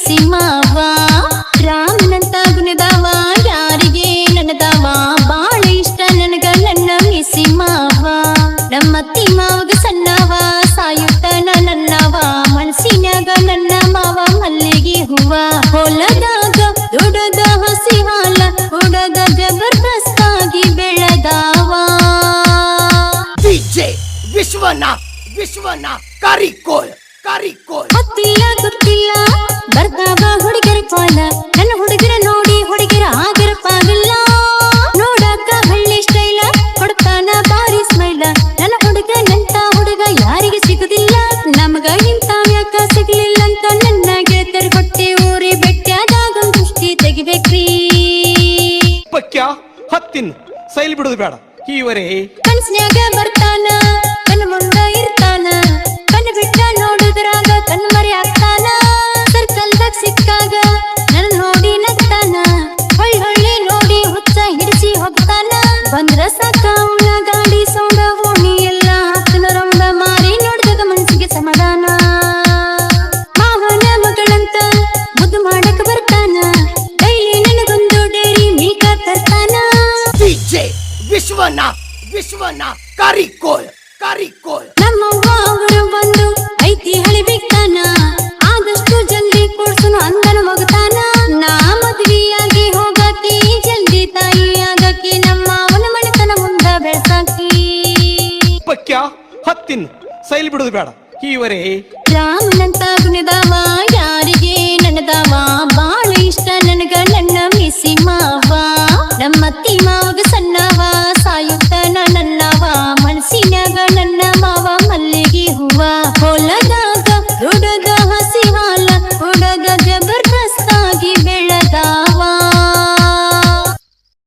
ನರಸಿಂಹವ ರಾಮನಂತ ಗುಣದವ ಯಾರಿಗೆ ನನದವ ಬಾಳ ಇಷ್ಟ ನನಗ ನನ್ನ ನರಸಿಂಹವ. ನಮ್ಮ ಮಾವಗ ಸಣ್ಣವ ಸಾಯುತ್ತ ನನ್ನವ ಮನಸ್ಸಿನಾಗ ನನ್ನ ಮಾವ ಮಲ್ಲಿಗೆ ಹೂವ. ಹೊಲದಾಗ ದುಡದ ಹಸಿ ಹುಡದ ಜಬರ್ದಸ್ತಾಗಿ ಬೆಳೆದವ. ವಿಜಯ್ ವಿಶ್ವನಾಥ್ ವಿಶ್ವನಾಥ್ ಕರಿಕೋಲ್ ಹತ್ತಿಯ ಗುತ್ತಿ ಹತ್ತಿನ್ ಸೈಲ್ ಬಿಡುದು ಬೇಡ. ಈವರೆ. ಕನ್ಸ್ನ್ಯಾಗ ಬರ್ತಾನ. ವಿಶ್ವನ ವಿಶ್ವನ ಕರಿಕೋಲ್ ಕರಿಕೋಲ್. ನಮ್ಮ ಊರು ಬಂದು ಐತಿ ಹಳಿಬಿಕ್ತಾನ ಆದಷ್ಟು ಜಲ್ದಿ ಕೊಡ್ಸನು ಅಂದನ ಮಗತಾನ. ನಾ ಮದುವೆಯಾಗಿ ಹೋಗತಿ ಜಲ್ದಿ ತಾಯಿ ತಾಯಿಯಾಗಕ್ಕೆ ನಮ್ಮ ಅವನ ಮನೆತನ ಮುಂದ ಬೆಳ್ಸಾಕಿ. ಪಕ್ಯ ಹತ್ತಿನ್ ಸೈಲ್ ಬಿಡುದು ಬೇಡ. ಈವರೆ ರಾಮನಂತ ಗುಣದಾವಾ